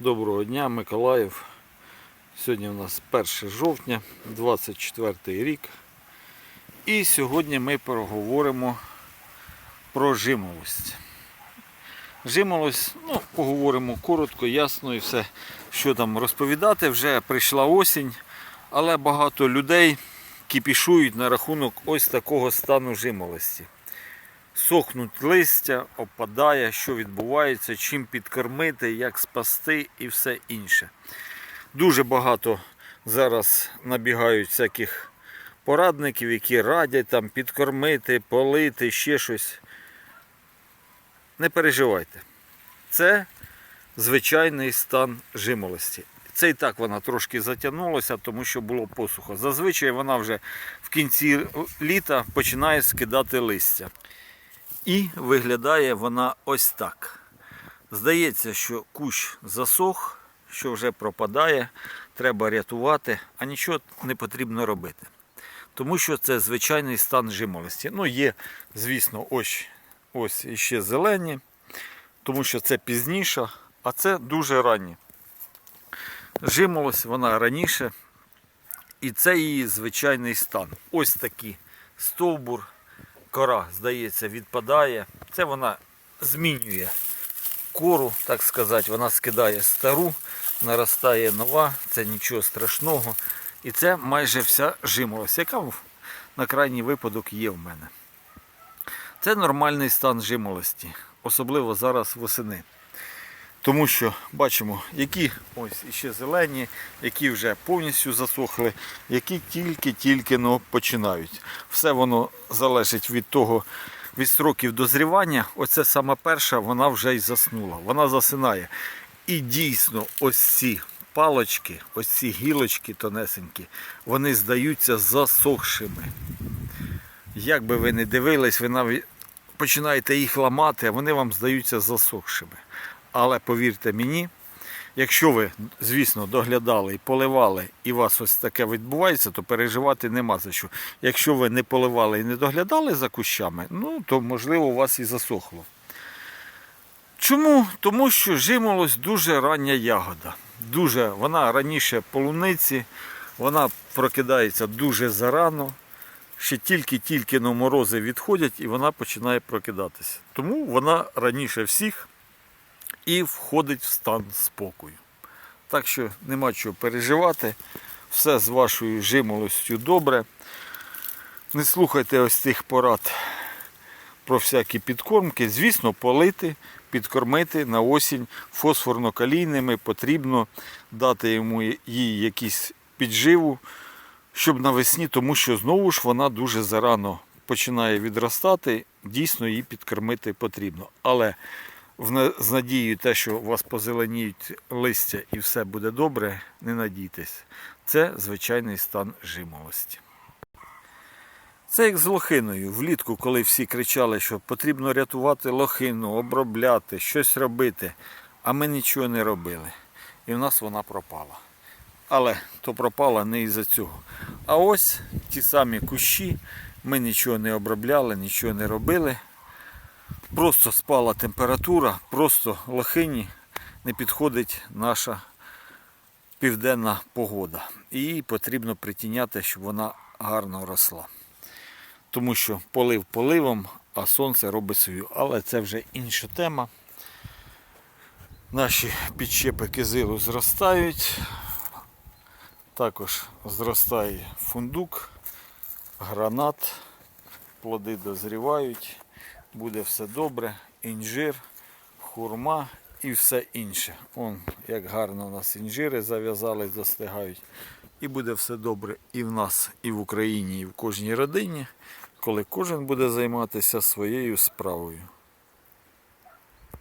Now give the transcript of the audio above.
Доброго дня, Миколаїв. Сьогодні у нас 1 жовтня, 24 рік. І сьогодні ми поговоримо про жимолость. Жимолость, ну, поговоримо коротко, ясно і все, що там розповідати. Вже прийшла осінь, але багато людей кіпішують на рахунок ось такого стану жимолості. Сохнуть листя, опадає, що відбувається, чим підкормити, як спасти і все інше. Дуже багато зараз набігають всяких порадників, які радять там підкормити, полити, ще щось. Не переживайте. Це звичайний стан жимолості. Це і так вона трошки затягнулася, тому що було посухо. Зазвичай вона вже в кінці літа починає скидати листя. І виглядає вона ось так. Здається, що кущ засох, що вже пропадає, треба рятувати, а нічого не потрібно робити. Тому що це звичайний стан жимолості. Ну, є, звісно, ось, ось іще зелені, тому що це пізніше, а це дуже ранні. Жимолость вона раніше, і це її звичайний стан. Ось такий стовбур кора, здається, відпадає. Це вона змінює кору, так сказати, вона скидає стару, наростає нова, це нічого страшного. І це майже вся жимолость, яка на крайній випадок є в мене. Це нормальний стан жимолості, особливо зараз восени. Тому що бачимо, які ось іще зелені, які вже повністю засохли, які тільки-тільки ну, починають. Все воно залежить від того, від строків дозрівання. Оце сама перша, вона вже й заснула. Вона засинає. І дійсно, ось ці палочки, ось ці гілочки тонесенькі, вони здаються засохшими. Як би ви не дивились, ви навіть починаєте їх ламати, а вони вам здаються засохшими. Але повірте мені, якщо ви, звісно, доглядали і поливали, і у вас ось таке відбувається, то переживати нема за що. Якщо ви не поливали і не доглядали за кущами, ну то можливо у вас і засохло. Чому? Тому що жимолость дуже рання ягода. Дуже, Вона раніше полуниці, вона прокидається дуже зарано. Ще тільки-тільки на морози відходять і вона починає прокидатися. Тому вона раніше всіх і входить в стан спокою. Так що нема чого переживати. Все з вашою жимолостю добре. Не слухайте ось цих порад про всякі підкормки. Звісно, полити, підкормити на осінь фосфорно-калійними потрібно дати йому їй якісь підживу, щоб навесні, тому що знову ж вона дуже зарано починає відростати, дійсно її підкормити потрібно. Але з надією те, що у вас позеленіють листя і все буде добре, не надійтесь. Це звичайний стан жимолості. Це як з лохиною. Влітку, коли всі кричали, що потрібно рятувати лохину, обробляти, щось робити, а ми нічого не робили. І в нас вона пропала. Але то пропала не із-за цього. А ось ті самі кущі, ми нічого не обробляли, нічого не робили. Просто спала температура, просто лохині не підходить наша південна погода. І потрібно притіняти, щоб вона гарно росла. Тому що полив поливом, а сонце робить свою. Але це вже інша тема. Наші підщепи кизилу зростають. Також зростає фундук, гранат, плоди дозрівають, буде все добре, інжир, хурма і все інше. Он, як гарно у нас інжири зав'язались, застигають. І буде все добре і в нас, і в Україні, і в кожній родині, коли кожен буде займатися своєю справою.